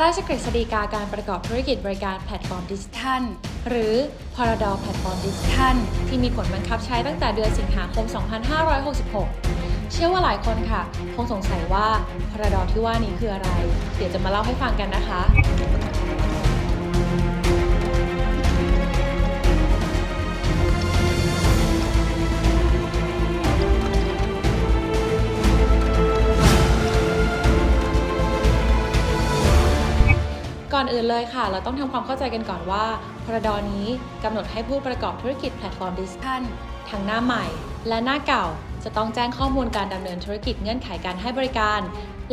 ระราชกฤษฎีกาการประกอบธุรกิจบริการแพลตฟอร์มดิจิทัล หรือพรดแพลตฟอร์มดิจิทัล ที่มีผลบังคับใช้ตั้งแต่เดือนสิงหาคม 2566 เชื่อว่าหลายคนค่ะ คงสงสัยว่าพรดที่ว่านี้คืออะไร เดี๋ยวจะมาเล่าให้ฟังกันนะคะ อนอื่นเลยค่ะ เราต้องทำความเข้าใจกันก่อนว่า พรดนี้กำหนดให้ผู้ประกอบธุรกิจแพลตฟอร์มดิจิทัลทั้งหน้าใหม่ และหน้าเก่าจะต้องแจ้งข้อมูลการดำเนินธุรกิจเงื่อนไขการให้บริการ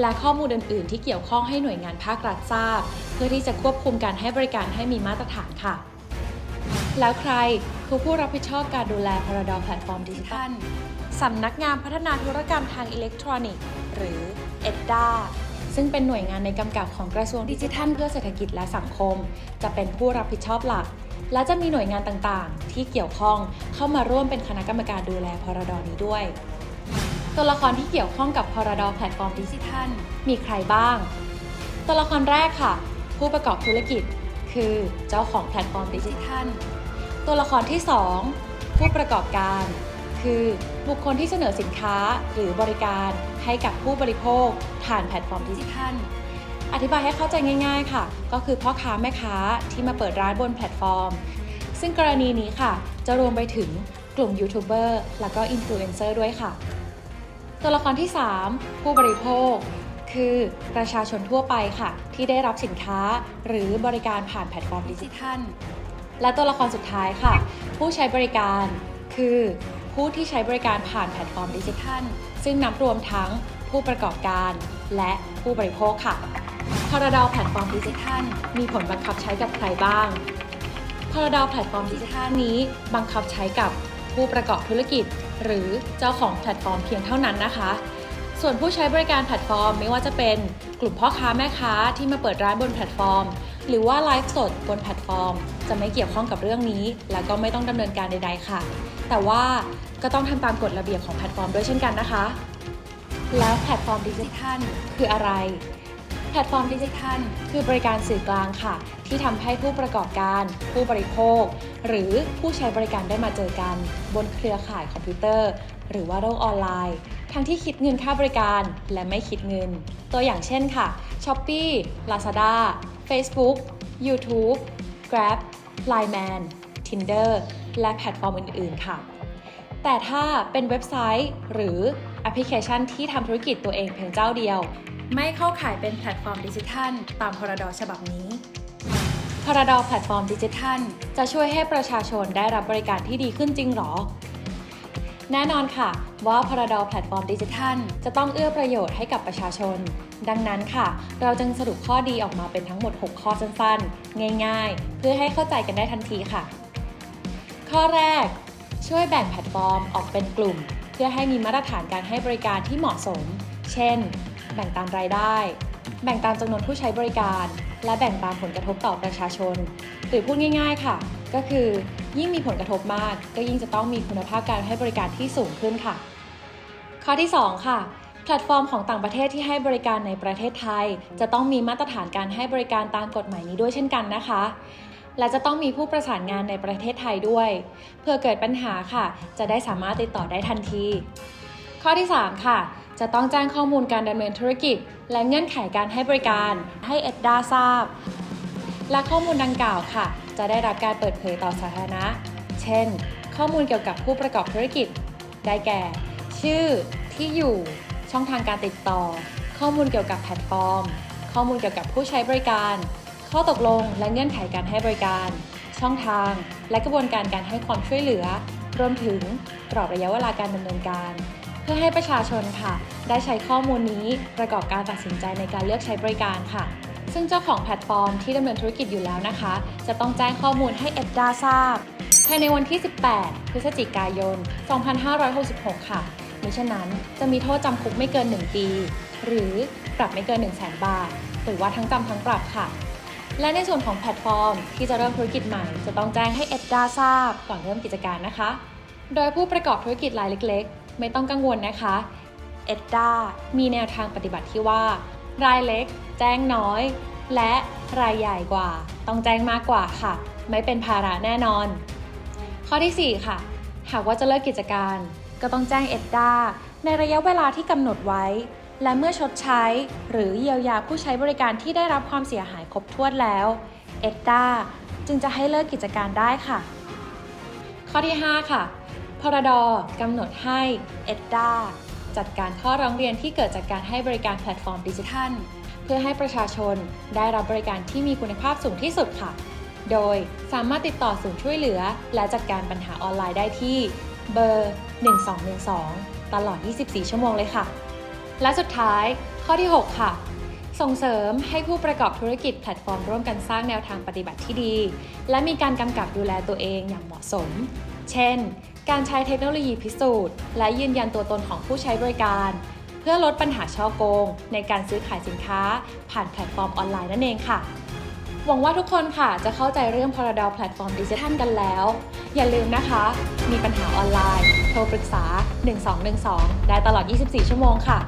และข้อมูลอื่น ๆ ที่เกี่ยวข้องให้หน่วยงานภาครัฐทราบ เพื่อที่จะควบคุมการให้บริการให้มีมาตรฐานค่ะ แล้วใครคือผู้รับผิดชอบการดูแลพรดแพลตฟอร์มดิจิทัลสำนักงานพัฒนาธุรกรรมทางอิเล็กทรอนิกส์ หรือ EDDA ซึ่งเป็นหน่วยงานในกำกับของกระทรวงดิจิทัล เพื่อเศรษฐกิจและสังคม จะเป็นผู้รับผิดชอบหลัก และจะมีหน่วยงานต่างๆ ที่เกี่ยวข้องเข้ามาร่วมเป็นคณะกรรมการดูแลพรดนี้ด้วย ตัวละครที่เกี่ยวข้องกับพรดแพลตฟอร์มดิจิทัล มีใครบ้าง ตัวละครแรกค่ะ ผู้ประกอบธุรกิจ คือเจ้าของแพลตฟอร์มดิจิทัล ตัวละครที่ 2 ผู้ประกอบการ คือบุคคลที่เสนอสินค้าหรือบริการให้กับผู้บริโภคผ่านแพลตฟอร์มดิจิทัล อธิบายให้เข้าใจง่าย ๆ ค่ะ ก็คือพ่อค้าแม่ค้าที่มาเปิดร้านบนแพลตฟอร์ม ซึ่งกรณีนี้ค่ะ จะรวมไปถึงกลุ่มยูทูบเบอร์แล้วก็อินฟลูเอนเซอร์ด้วยค่ะ ตัวละครที่ 3 ผู้บริโภค คือประชาชนทั่วไปค่ะ ที่ได้รับสินค้าหรือบริการผ่านแพลตฟอร์มดิจิทัล และตัวละครสุดท้ายค่ะ ผู้ใช้บริการคือ ผู้ที่ใช้บริการผ่านแพลตฟอร์มดิจิทัล ซึ่งนับรวมทั้งผู้ประกอบการและผู้บริโภคค่ะพรดแพลตฟอร์มดิจิทัล มีผลบังคับใช้กับใครบ้างพรดแพลตฟอร์มดิจิทัลนี้บังคับใช้กับผู้ประกอบธุรกิจ หรือเจ้าของแพลตฟอร์มเพียงเท่านั้นนะคะ ส่วนผู้ใช้บริการแพลตฟอร์ม ไม่ว่าจะเป็นกลุ่มพ่อค้าแม่ค้าที่มาเปิดร้านบนแพลตฟอร์ม หรือว่าไลฟ์สดบนแพลตฟอร์ม จะไม่เกี่ยวข้องกับเรื่องนี้ แล้วก็ไม่ต้องดำเนินการใด ๆ ค่ะ แต่ว่าก็ต้องทำตามกฎระเบียบของแพลตฟอร์มด้วยเช่นกันนะคะ แล้วแพลตฟอร์มดิจิทัลคืออะไร แพลตฟอร์มดิจิทัลคือบริการสื่อกลางค่ะ ที่ทำให้ผู้ประกอบการ ผู้บริโภค หรือผู้ใช้บริการได้มาเจอกัน บนเครือข่ายคอมพิวเตอร์ หรือว่าโลกออนไลน์ ทั้งที่คิดเงินค่าบริการและไม่คิดเงิน ตัวอย่างเช่นค่ะ Shopee Lazada Facebook YouTube Grab Line Man Tinder และแพลตฟอร์มอื่น ๆ ค่ะ แต่ถ้าเป็นเว็บไซต์ หรือแอปพลิเคชันที่ทำธุรกิจตัวเองเพียงเจ้าเดียว ไม่เข้าข่ายเป็นแพลตฟอร์มดิจิทัล ตามพรดฉบับนี้พรดแพลตฟอร์มดิจิทัล จะช่วยให้ประชาชนได้รับบริการที่ดีขึ้นจริงหรอ แน่นอนค่ะ ว่าพรดแพลตฟอร์มดิจิทัล จะต้องเอื้อประโยชน์ให้กับประชาชน ดังนั้นค่ะ เราจึงสรุปข้อดีออกมาเป็นทั้งหมด 6 ข้อสั้นๆ ง่ายๆ เพื่อให้เข้าใจกันได้ทันทีค่ะ ข้อแรก ช่วยแบ่งแพลตฟอร์มออกเป็นกลุ่ม เพื่อให้มีมาตรฐานการให้บริการที่เหมาะสม เช่น แบ่งตามรายได้ แบ่งตามจำนวนผู้ใช้บริการ และแบ่งตามผลกระทบต่อประชาชน หรือพูดง่าย ๆ ค่ะ ก็คือยิ่งมีผลกระทบมาก ก็ยิ่งจะต้องมีคุณภาพการให้บริการที่สูงขึ้นค่ะ ข้อที่ 2 ค่ะแพลตฟอร์มของต่างประเทศที่ให้บริการในประเทศไทย จะต้องมีมาตรฐานการให้บริการตามกฎหมายนี้ด้วยเช่นกันนะคะ และจะต้องมีผู้ประสานงานในประเทศไทยด้วย เพื่อเกิดปัญหาค่ะ จะได้สามารถติดต่อได้ทันที ข้อที่ 3 ค่ะ จะต้องแจ้งข้อมูลการดำเนินธุรกิจ และเงื่อนไขการให้บริการ ให้เอ็ดดาทราบ และข้อมูลดังกล่าวค่ะ จะได้รับการเปิดเผยต่อสาธารณะ เช่น ข้อมูลเกี่ยวกับผู้ประกอบธุรกิจ ได้แก่ ชื่อ ที่อยู่ ช่องทางการติดต่อ ข้อมูลเกี่ยวกับแพลตฟอร์ม ข้อมูลเกี่ยวกับผู้ใช้บริการ ข้อตกลงและเงื่อนไขการให้บริการ ช่องทาง และกระบวนการการให้ความช่วยเหลือ รวมถึงกรอบระยะเวลาการดำเนินการ เพื่อให้ประชาชนค่ะ ได้ใช้ข้อมูลนี้ประกอบการตัดสินใจในการเลือกใช้บริการค่ะ ซึ่งเจ้าของแพลตฟอร์มที่ดำเนินธุรกิจอยู่แล้วนะคะ จะต้องแจ้งข้อมูลให้เอ็ดดาทราบภายในวันที่ 18 พฤศจิกายน 2566 ค่ะมิฉะนั้นจะมีโทษจำคุกไม่เกิน 1 ปี หรือปรับไม่เกิน 1 0 0 0 0แบาท หรือว่าทั้งจำทั้งปรับค่ะ และในส่วนของแพลตฟอร์ม ที่จะเริ่มธุรกิจใหม่ จะต้องแจ้งให้เอ็ดดาทราบก่อนเริ่มกิจการนะคะ โดยผู้ประกอบธุรกิจรายเล็ก ๆ ไม่ต้องกังวลนะคะเอ็ดดามีแนวทางปฏิบัติที่ว่า รายเล็ก แจ้งน้อย และรายใหญ่กว่า ต้องแจ้งมากกว่าค่ะ ไม่เป็นภาระแน่นอน ข้อที่ 4 ค่ะ หากว่าจะเลิกกิจการ ก็ต้องแจ้งเอ็ดดาในระยะเวลาที่กำหนดไว้ และเมื่อชดใช้ หรือเยียวยาผู้ใช้บริการที่ได้รับความเสียหายครบถ้วนแล้ว เอ็ดดาจึงจะให้เลิกกิจการได้ค่ะ ข้อที่ 5 ค่ะ พรดกำหนดให้เอ็ดดาจัดการข้อร้องเรียนที่เกิดจากการให้บริการแพลตฟอร์มดิจิทัล เพื่อให้ประชาชนได้รับบริการที่มีคุณภาพสูงที่สุดค่ะ โดยสามารถติดต่อศูนย์ช่วยเหลือ และจัดการปัญหาออนไลน์ได้ที่เบอร์ 1212 ตลอด 24 ชั่วโมงเลยค่ะ และสุดท้ายข้อที่ 6 ค่ะ ส่งเสริมให้ผู้ประกอบธุรกิจแพลตฟอร์มร่วมกันสร้างแนวทางปฏิบัติที่ดี และมีการกำกับดูแลตัวเองอย่างเหมาะสม เช่น การใช้เทคโนโลยีพิสูจน์ และยืนยันตัวตนของผู้ใช้บริการ เพื่อลดปัญหาช่อโกง ในการซื้อขายสินค้า ผ่านแพลตฟอร์มออนไลน์นั่นเองค่ะหวังว่าทุกคนค่ะจะเข้าใจเรื่องพรดแพลตฟอร์มดิจิทัลกันแล้ว อย่าลืมนะคะ มีปัญหาออนไลน์ โทรปรึกษา 1212 ได้ตลอด 24 ชั่วโมงค่ะ